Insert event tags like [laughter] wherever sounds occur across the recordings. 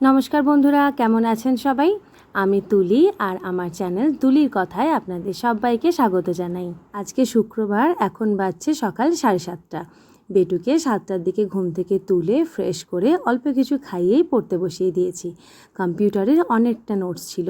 নমস্কার বন্ধুরা, কেমন আছেন সবাই? আমি তুলি আর আমার চ্যানেল তুলির কথায় আপনাদের সবাইকে স্বাগত জানাই। আজকে শুক্রবার, এখন বাজছে সকাল সাড়ে সাতটা। বেটুকে সাতটার দিকে ঘুম থেকে তুলে ফ্রেশ করে অল্প কিছু খাইয়েই পড়তে বসিয়ে দিয়েছি। কম্পিউটারের অনেকটা নোটস ছিল।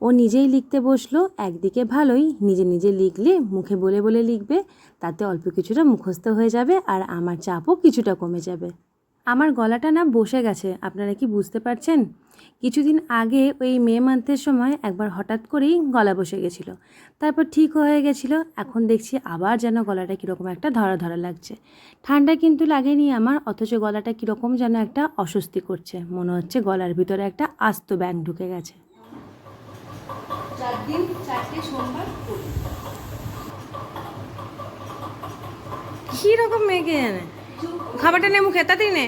ও নিজেই লিখতে বসল, একদিকে ভালোই, নিজে নিজে লিখলে মুখে বলে বলে লিখবে, তাতে অল্প কিছুটা মুখস্থ হয়ে যাবে আর আমার চাপও কিছুটা কমে যাবে। আমার গলাটা না বসে গেছে আপনারা কি বুঝতে পারছেন? কিছুদিন আগে ওই মে মান্থের সময় একবার হঠাৎ করেই গলা বসে গেছিল। তারপর ঠিক হয়ে গেছিল এখন দেখছি আবার যেন গলাটা কীরকম একটা ধরা ধরা লাগছে। ঠান্ডা কিন্তু লাগেনি আমার অথচ গলাটা কীরকম যেন একটা অস্বস্তি করছে। মনে হচ্ছে গলার ভিতরে একটা আস্ত ব্যাং ঢুকে গেছে। চার দিন চারটে সোমবার করি। কীরকম মেঘে খাবারটা নে মুখে তাতেই নে।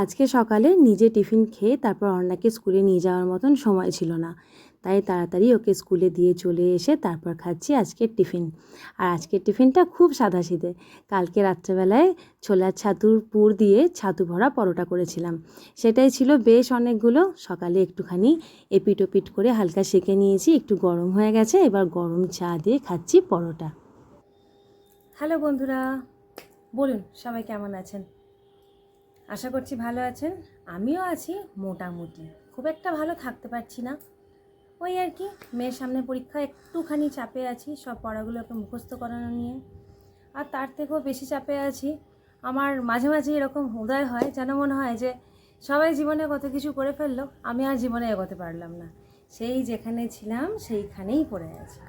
আজকে সকালে নিজে টিফিন খেয়ে তারপর অর্ণাকে স্কুলে নিয়ে যাওয়ার মতন সময় ছিল না। তাই তাড়াতাড়ি ওকে স্কুলে দিয়ে চলে এসে তারপর খাচ্ছি আজকের টিফিন। আর আজকের টিফিনটা খুব সাদাসিধে। কালকে রাত্রেবেলায় ছোলার ছাতুর পুর দিয়ে ছাতু ভরা পরোটা করেছিলাম। সেটাই ছিল বেশ অনেকগুলো। সকালে একটুখানি এপিট ওপিট করে হালকা সেঁকে নিয়েছি, একটু গরম হয়ে গেছে, এবার গরম চা দিয়ে খাচ্ছি পরোটা। হ্যালো বন্ধুরা, বলুন সবাই কেমন আছেন? আশা করছি ভালো আছেন। আমিও আছি মোটামুটি। খুব একটা ভালো থাকতে পারছি না। ওই আর কি, মেয়ের সামনে পরীক্ষা একটুখানি চাপে আছি, সব পড়াগুলোকে মুখস্থ করানো নিয়ে। আর তার থেকেও বেশি চাপে আছি। আমার মাঝে মাঝে এরকম উদয় হয়, যেন মনে হয় যে সবাই জীবনে কত কিছু করে ফেলল, আমি আর জীবনে এগোতে পারলাম না। সেই যেখানে ছিলাম, সেইখানেই পড়ে আছি।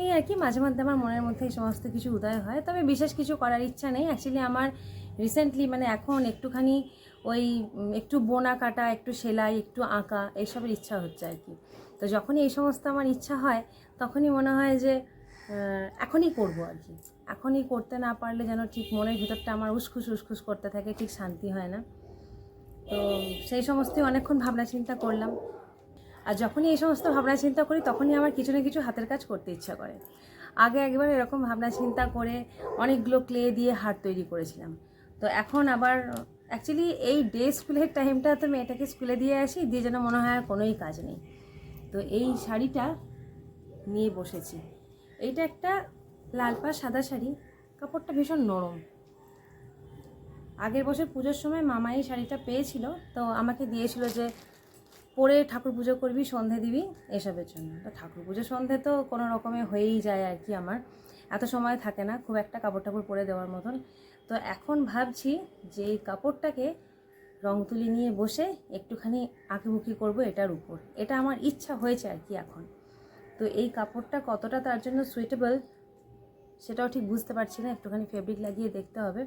এই আর কি, মাঝে মধ্যে আমার মনের মধ্যে এই সমস্ত কিছু উদয় হয়, তবে বিশেষ কিছু করার ইচ্ছা নেই। অ্যাকচুয়ালি আমার রিসেন্টলি মানে এখন একটুখানি ওই একটু বোনা কাটা, একটু সেলাই, একটু আঁকা এইসবের ইচ্ছা হচ্ছে আর কি। তো যখনই এই সমস্ত আমার ইচ্ছা হয়, তখনই মনে হয় যে এখনই করব আর কি। এখনই করতে না পারলে যেন ঠিক মনের ভিতরটা আমার উসখুস উসখুস করতে থাকে, ঠিক শান্তি হয় না। তো সেই সমস্তই অনেকক্ষণ ভাবনা চিন্তা করলাম। আর যখনই এই সমস্ত ভাবনা চিন্তা করি, তখনই আমার কিছু না কিছু হাতের কাজ করতে ইচ্ছা করে। আগে একবার এরকম ভাবনা চিন্তা করে অনেকগুলো ক্লে দিয়ে হার তৈরি করেছিলাম। তো এখন আবার অ্যাকচুয়ালি এই ডে স্কুলের টাইমটা তো মেয়েটাকে স্কুলে দিয়ে আসি, দিয়ে যেন মনে হয় আর কোনোই কাজ নেই। তো এই শাড়িটা নিয়ে বসেছি। এইটা একটা লাল পা সাদা শাড়ি, কাপড়টা ভীষণ নরম। আগের বছর পুজোর সময় মামা এই শাড়িটা পেয়েছিল, তো আমাকে দিয়েছিল যে, পরে ঠাকুর পুজো করবি, সন্ধে দিবি এসবের জন্য। তো ঠাকুর পুজো সন্ধে তো কোনো রকমে হয়েই যায় আর কি আমার। এত সময় থাকে না, খুব একটা কাপড় টাপড় পরে দেওয়ার মতন। তো এখন ভাবছি যে এই কাপড়টাকে রং তুলি নিয়ে বসে একটুখানি আঁকিমুখি করব এটার উপর। এটা আমার ইচ্ছা হয়েছে আর কি এখন। তো এই কাপড়টা কতটা তার জন্য সুইটেবল সেটাও ঠিক বুঝতে পারছি না, একটুখানি ফেব্রিক লাগিয়ে দেখতে হবে।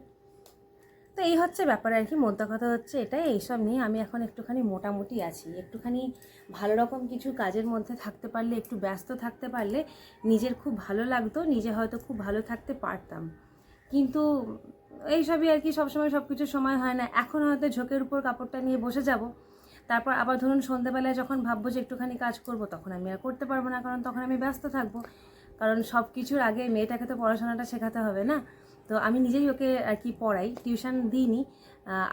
তো এই হচ্ছে ব্যাপার আর কি, মোদ্দা কথা হচ্ছে এটাই, এইসব নিয়ে আমি এখন একটুখানি মোটামুটি আছি। একটুখানি ভালো রকম কিছু কাজের মধ্যে থাকতে পারলে, একটু ব্যস্ত থাকতে পারলে নিজের খুব ভালো লাগতো, নিজে হয়তো খুব ভালো থাকতে পারতাম। কিন্তু এইসবই আর কি সবসময় সব কিছু সময় হয় না। এখন হয়তো ঝোঁকের উপর কাপড়টা নিয়ে বসে যাব। তারপর আবার ধরুন সন্ধ্যেবেলায় যখন ভাববো যে একটুখানি কাজ করব, তখন আমি আর করতে পারব না, কারণ তখন আমি ব্যস্ত থাকব। কারণ সব কিছুর আগে মেয়েটাকে তো পড়াশোনাটা শেখাতে হবে না। তো আমি নিজেই ওকে আর কি পড়াই, টিউশন দিইনি।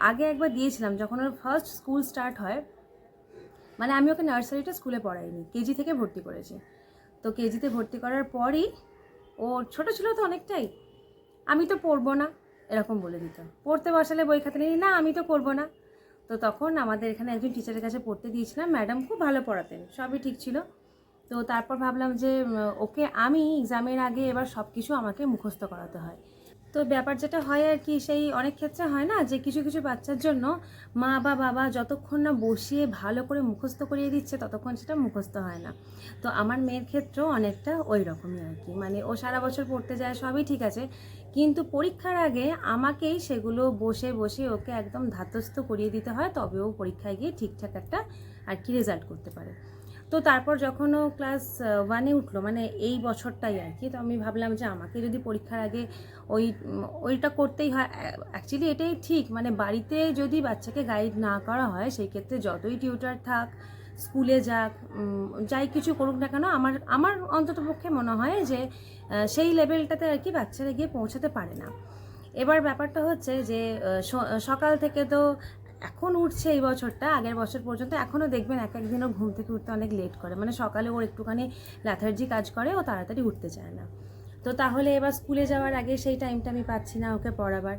আগে একবার দিয়েছিলাম, যখন ওর ফার্স্ট স্কুল স্টার্ট হয় মানে আমি ওকে নার্সারিটা স্কুলে পড়াইনি, কেজি থেকে ভর্তি করেছি। তো কেজিতে ভর্তি করার পরই ও ছোট ছিল তো অনেকটাই, আমি তো পড়ব না। এরকম বলে দিত। পড়তে বসালে বই খাতে নেই না, আমি তো করব না। তো তখন আমাদের এখানে একজন টিচারের কাছে পড়তে দিয়েছিলাম, ম্যাডাম খুব ভালো পড়াতেন, সবই ঠিক ছিল। তো তারপর ভাবলাম যে ওকে আমি এক্সামের আগে এবার সব কিছু আমাকে মুখস্থ করাতে হয়। তো ব্যাপার যেটা হয় আর কি, সেই অনেক ক্ষেত্রে হয় না যে কিছু কিছু বাচ্চার জন্য মা বা বাবা যতক্ষণ না বসিয়ে ভালো করে মুখস্থ করিয়ে দিচ্ছে, ততক্ষণ সেটা মুখস্থ হয় না। তো আমার মেয়ের ক্ষেত্রেও অনেকটা ওই রকমই আর কি। মানে ও সারা বছর পড়তে যায়, সবই ঠিক আছে। কিন্তু পরীক্ষার আগে আমাকেই সেগুলো বসে বসে ওকে একদম ধাতস্থ করিয়ে দিতে হয় তবে ও পরীক্ষায় গিয়ে ঠিকঠাক একটা আর কি রেজাল্ট করতে পারে। তো তারপর যখন ও ক্লাস ওয়ানে উঠল মানে এই বছরটাই আর কি, তো আমি ভাবলাম যে আমাকে যদি পরীক্ষার আগে ওই, ওইটা করতেই হয় অ্যাকচুয়ালি এটাই ঠিক মানে বাড়িতে যদি বাচ্চাকে গাইড না করা হয়, সেই ক্ষেত্রে যতই টিউটার থাক স্কুলে যাক যাই কিছু করুক না কেন, আমার আমার অন্তত পক্ষে মনে হয় যে সেই লেভেলটাতে আর কি বাচ্চারা গিয়ে পৌঁছাতে পারে না। এবার ব্যাপারটা হচ্ছে যে সকাল থেকে তো এখন উঠছে এই বছরটা, আগের বছর পর্যন্ত, এখনও দেখবেন এক একদিন ও ঘুম থেকে উঠতে অনেক লেট করে। মানে সকালে ওর একটুখানি ল্যাথার্জি কাজ করে, ও তাড়াতাড়ি উঠতে চায় না। তো তাহলে এবার স্কুলে যাওয়ার আগে সেই টাইমটা আমি পাচ্ছি না ওকে পড়াবার।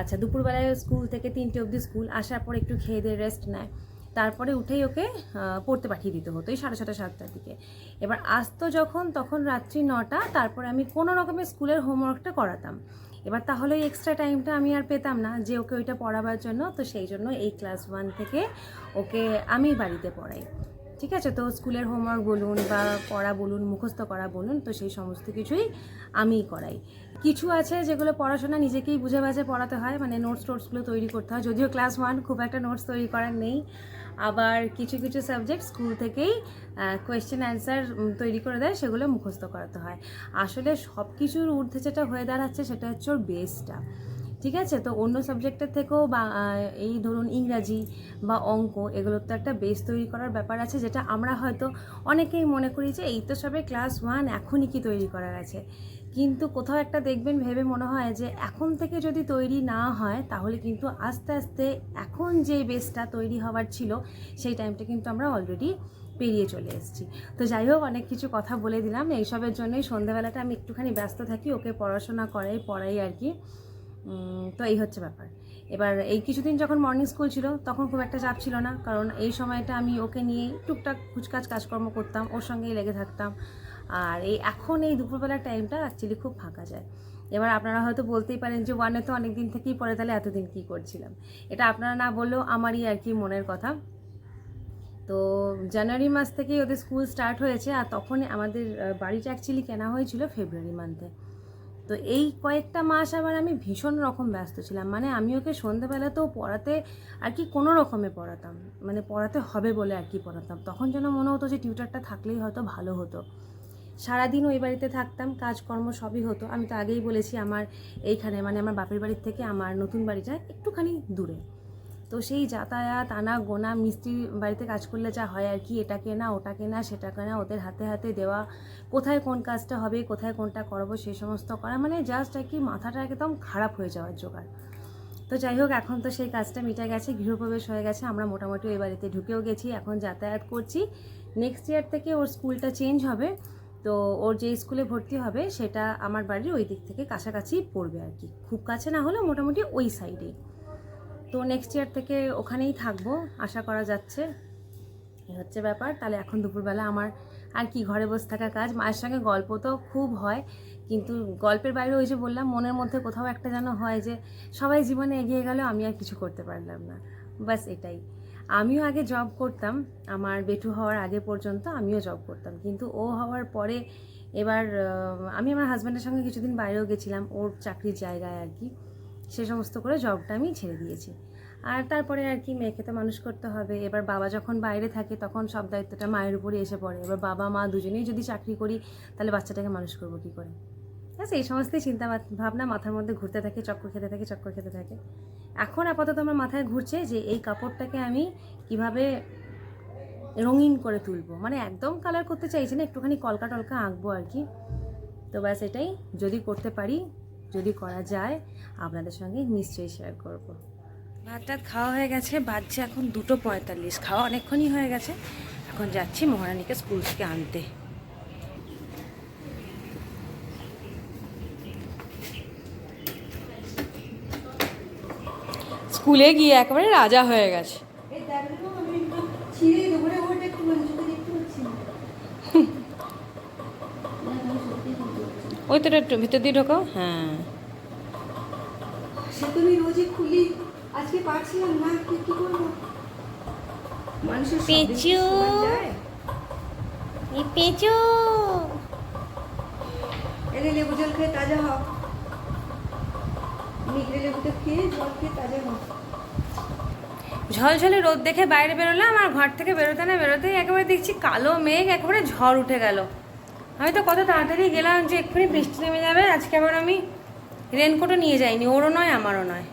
আচ্ছা দুপুরবেলায় স্কুল থেকে তিনটে অবধি স্কুল, আসার পর একটু খেয়ে দিয়ে রেস্ট নেয়। তারপরে উঠেই ওকে পড়তে পাঠিয়ে দিতে হতো, এই সাড়ে ছটা, সাতটার দিকে। এবার আসতো যখন, তখন রাত্রি নটা, তারপরে আমি কোনো রকমের স্কুলের হোমওয়ার্কটা করাতাম। এবার তাহলে এক্সট্রা টাইমটা আমি আর পেতাম না যে ওকে ওইটা পড়াবার জন্য, তো সেই জন্য এই ক্লাস ওয়ান থেকে ওকে আমি বাড়িতে পড়াই। ঠিক আছে? তো স্কুলের হোমওয়ার্ক বলুন বা পড়া বলুন, মুখস্থ করা বলুন, তো সেই সমস্ত কিছুই আমিই করাই। কিছু আছে যেগুলো পড়াশোনা নিজেকেই বুঝে বাজে পড়াতে হয় মানে নোটস টোটসগুলো তৈরি করতে হয়। যদিও ক্লাস ওয়ান খুব একটা নোটস তৈরি করার নেই আবার কিছু কিছু সাবজেক্ট স্কুল থেকেই কোয়েশ্চেন অ্যান্সার তৈরি করে দেয়, সেগুলো মুখস্থ করাতে হয়। আসলে সব কিছুর ঊর্ধ্বে যেটা হয়ে দাঁড়াচ্ছে, সেটা হচ্ছে ওর বেসটা ঠিক আছে? তো অন্য সাবজেক্টের থেকেও বা এই ধরুন ইংরাজি বা অঙ্ক, এগুলোর তো একটা বেস তৈরি করার ব্যাপার আছে, যেটা আমরা হয়তো অনেকেই মনে করি যে, এই তো সবে ক্লাস ওয়ান এখনই কি তৈরি করার আছে? কিন্তু কোথাও একটা দেখবেন, ভেবে মনে হয় যে এখন থেকে যদি তৈরি না হয়, তাহলে কিন্তু আস্তে আস্তে এখন যে বেসটা তৈরি হওয়ার ছিল, সেই টাইমটা কিন্তু আমরা অলরেডি পেরিয়ে চলে এসেছি। তো যাই হোক, অনেক কিছু কথা বলে দিলাম। এইসবের জন্যই সন্ধ্যাবেলাটা আমি একটুখানি ব্যস্ত থাকি, ওকে পড়াশোনা করাই, পড়াই আর কি। তো এই হচ্ছে ব্যাপার। এবার এই কিছুদিন যখন মর্নিং স্কুল ছিল, তখন খুব একটা চাপ ছিল না, কারণ এই সময়টা আমি ওকে নিয়ে টুকটাক কুচকাচ কাজকর্ম করতাম, ওর সঙ্গেই লেগে থাকতাম। আর এই এখন এই দুপুরবেলার টাইমটা অ্যাকচুয়ালি খুব ফাঁকা যায়। এবার আপনারা হয়তো বলতেই পারেন যে ওয়ানে তো অনেক দিন থেকেই পরে তাহলে এতদিন কী করছিলাম? এটা আপনারা না বললেও আমারই আর কি মনের কথা। তো জানুয়ারি মাস থেকেই ওদের স্কুল স্টার্ট হয়েছে আর তখন আমাদের বাড়িটা অ্যাকচুয়ালি কেনা হয়েছিল ফেব্রুয়ারি মান্থে তো এই কয়েকটা মাস আবার আমি ভীষণ রকম ব্যস্ত ছিলাম। মানে আমি ওকে সন্ধ্যেবেলাতেও পড়াতে আর কি কোনো রকমে পড়াতাম। মানে পড়াতে হবে বলে আর কি পড়াতাম। তখন যেন মনে হতো যে টিউটারটা থাকলেই হয়তো ভালো হতো। সারাদিন ওই বাড়িতে থাকতাম, কাজকর্ম সবই হতো। আমি তো আগেই বলেছি আমার এইখানে মানে আমার বাপের বাড়ির থেকে আমার নতুন বাড়িটা একটুখানি দূরে। তো সেই যাতায়াত, আনা গোনা, মিস্ত্রি বাড়িতে কাজ করলে যা হয় আর কি, এটা কেনা, ওটা কেনা, সেটা কেনা, ওদের হাতে হাতে দেওয়া, কোথায় কোন কাজটা হবে, কোথায় কোনটা করব, সে সমস্ত করা মানে জাস্ট আর কি মাথাটা একদম খারাপ হয়ে যাওয়ার জোগাড়। তো যাই হোক, এখন তো সেই কাজটা মিটে গেছে, গৃহপ্রবেশ হয়ে গেছে, আমরা মোটামুটি ওই বাড়িতে ঢুকেও গেছি, এখন যাতায়াত করছি। নেক্সট ইয়ার থেকে ওর স্কুলটা চেঞ্জ হবে। তো ওর যে স্কুলে ভর্তি হবে সেটা আমার বাড়ির ওই দিক থেকে কাছাকাছি পড়বে আর কি। খুব কাছে না হলেও মোটামুটি ওই সাইডেই। তো নেক্সট ইয়ার থেকে ওখানেই থাকব, আশা করা যাচ্ছে। এ হচ্ছে ব্যাপার। তাহলে এখন দুপুরবেলা আমার আর কি ঘরে বসে থাকা কাজ। মায়ের সঙ্গে গল্প তো খুব হয়, কিন্তু গল্পের বাইরে ওই যে বললাম, মনের মধ্যে কোথাও একটা যেন হয় যে সবাই জীবনে এগিয়ে গেল আমি আর কিছু করতে পারলাম না। বাস এটাই। আমিও আগে জব করতাম। আমার বেটু হওয়ার আগে পর্যন্ত আমিও জব করতাম। কিন্তু ও হওয়ার পরে এবার আমি আমার হাজব্যান্ডের সঙ্গে কিছুদিন বাইরেও গেছিলাম, ওর চাকরির জায়গায় আর কি। সে সমস্ত করে জবটা আমি ছেড়ে দিয়েছি। আর তারপরে আর কি, মেয়েকে তো মানুষ করতে হবে। এবার বাবা যখন বাইরে থাকে, তখন সব দায়িত্বটা মায়ের উপরই এসে পড়ে। এবার বাবা, মা দুজনেই যদি চাকরি করি, তাহলে বাচ্চাটাকে মানুষ করব কী করে? ব্যাস, এই সমস্তই চিন্তা ভাব- ভাবনা মাথার মধ্যে ঘুরতে থাকে, চক্কর খেতে থাকে, চক্কর খেতে থাকে। এখন আপাতত আমার মাথায় ঘুরছে যে এই কাপড়টাকে আমি কীভাবে রঙিন করে তুলবো। মানে একদম কালার করতে চাইছি না, একটুখানি কলকা টলকা আঁকবো আর কি। তো ব্যাস, এটাই। যদি করতে পারি, যদি করা যায়, আপনাদের সঙ্গে নিশ্চয়ই শেয়ার করব। ভাত টাত খাওয়া হয়ে গেছে, বাজছে এখন দুটো পঁয়তাল্লিশ। খাওয়া অনেকক্ষণই হয়ে গেছে। এখন যাচ্ছি মহারানীকে স্কুল থেকে আনতে। স্কুলে গিয়ে একেবারে রাজা হয়ে গেছে। [laughs] ওই তো একটু ভিতর দিয়ে ঢোকাও হ্যাঁ। সে তো আমি রোজই খুলি। আজকে পারছিলাম না কি কি করব? মানুষের পেঁচু। এই পেঁচু। এলে লেবু জল খেয়ে তাজা হ ঝলঝলে রোদ দেখে বাইরে বেরোলাম, আর ঘর থেকে বেরোতে না বেরোতেই একেবারে দেখছি কালো মেঘ, একেবারে ঝড় উঠে গেল। আমি তো কত তাড়াতাড়ি গেলাম যে এক্ষুনি বৃষ্টি নেমে যাবে, আজকে আবার আমি রেনকোটও নিয়ে যাইনি, ওরও নয়, আমারও নয়।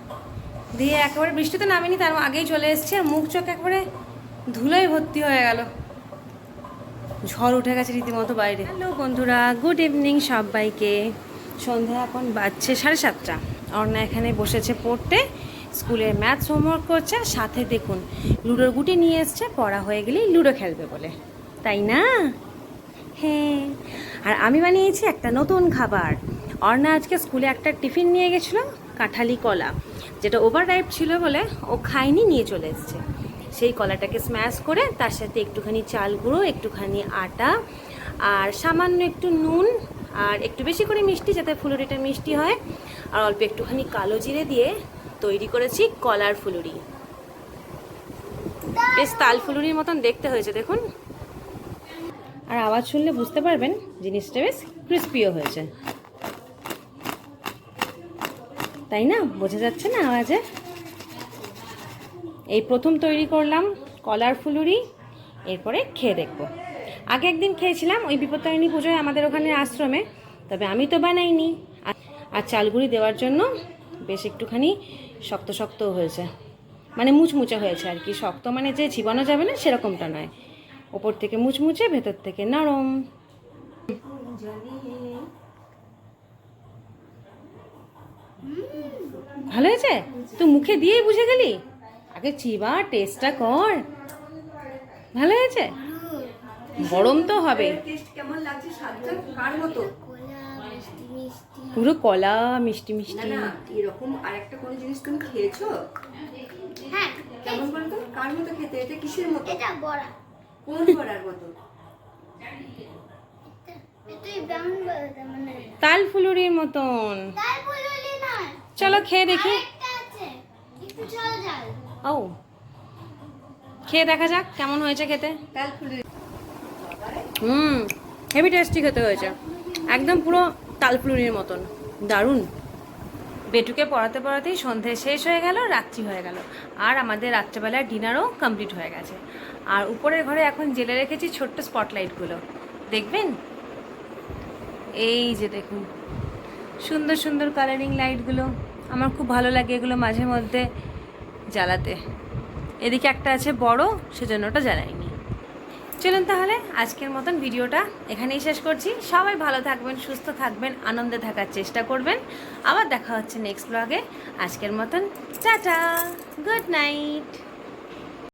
দিয়ে একেবারে বৃষ্টি তো নামিনি, তার আগেই চলে এসেছি, আর মুখ চোখ একেবারে ধুলোয় ভর্তি হয়ে গেল। ঝড় উঠে গেছে রীতিমতো বাইরে। হ্যালো বন্ধুরা গুড ইভিনিং সবাইকে। সন্ধ্যা এখন বাজছে সাড়ে সাতটা। অর্ণা এখানে বসেছে পড়তে। স্কুলের ম্যাথস, হোমওয়ার্ক করছে আর সাথে দেখুন, লুডোর গুটি নিয়ে এসছে, পড়া হয়ে গেলেই লুডো খেলবে বলে। তাই না? হ্যাঁ। আর আমি বানিয়েছি একটা নতুন খাবার। অর্ণা আজকে স্কুলে একটা টিফিন নিয়ে গেছিল, কাঁঠালি কলা, যেটা ওভার রাইপ ছিল বলে ও খায়নি, নিয়ে চলে এসছে। সেই কলাটাকে স্ম্যাশ করে তার সাথে একটুখানি চাল গুঁড়ো, একটুখানি আটা, আর সামান্য একটু নুন, আর একটু বেশি করে মিষ্টি, যাতে ফুলুরিটা মিষ্টি হয়। আর অল্প একটুখানি কালো জিরে দিয়ে তৈরি করেছি কলার ফুলুরি। বেশ তাল ফুলুরির মতন দেখতে হয়েছে, দেখুন। আর আওয়াজ শুনলে বুঝতে পারবেন জিনিসটা বেশ ক্রিস্পিও হয়েছে। তাই না? বোঝা যাচ্ছে না আওয়াজে? এই প্রথম তৈরি করলাম কলার ফুলুরি, এরপরে খেয়ে দেখব। আগে একদিন খেয়েছিলাম ওই বিপত্তারিণী পুজোয় আমাদের ওখানে আশ্রমে, তবে আমি তো বানাইনি। আর- চালগুড়ি দেওয়ার জন্য বেশ একটুখানি শক্ত শক্ত হয়েছে। মানে মুচমুচে হয়েছে আর কি। শক্ত মানে যে চিবানো যাবে না সেরকমটা নয়। ওপর থেকে মুচমুচে, ভেতর থেকে নরম। ভালো হয়েছে? তুই মুখে দিয়েই বুঝে গেলি? আগে চিবা, টেস্টটা কর। ভালো হয়েছে? গরম তো হবে কেমন লাগছে পুরো কলা মিষ্টি মিষ্টি। না এরকম আরেকটা কোনো জিনিস তুমি খেয়েছো? হ্যাঁ কেমন বলতো? কার মতো খেতে? এটা কিসের মতো? এটা বড়া। কোন [laughs] বড়ার মতো? মানে তাল ফুলুরির মতন। চলো খেয়ে দেখি। ও। খেয়ে দেখা যাক কেমন হয়েছে খেতে। হুম হেভি টেস্টি খেতে হয়েছে। একদম পুরো তালপুলুরির মতন। দারুণ। বেটুকে পড়াতে পড়াতেই সন্ধে শেষ হয়ে গেল, রাত্রি হয়ে গেল। আর আমাদের রাত্রেবেলার ডিনারও কমপ্লিট হয়ে গেছে। আর উপরের ঘরে এখন জেলে রেখেছি ছোট্ট স্পটলাইটগুলো দেখবেন? এই যে দেখুন, সুন্দর সুন্দর কালারিং লাইটগুলো আমার খুব ভালো লাগে এগুলো মাঝে মধ্যে জ্বালাতে। এদিকে একটা আছে বড়, সেজন্য ওটা জ্বালাইনি। চলুন তাহলে আজকের মতন ভিডিওটা এখানেই শেষ করছি। সবাই ভালো থাকবেন, সুস্থ থাকবেন, আনন্দে থাকার চেষ্টা করবেন। আবার দেখা হচ্ছে নেক্সট ব্লগে আজকের মতন, টাটা গুড নাইট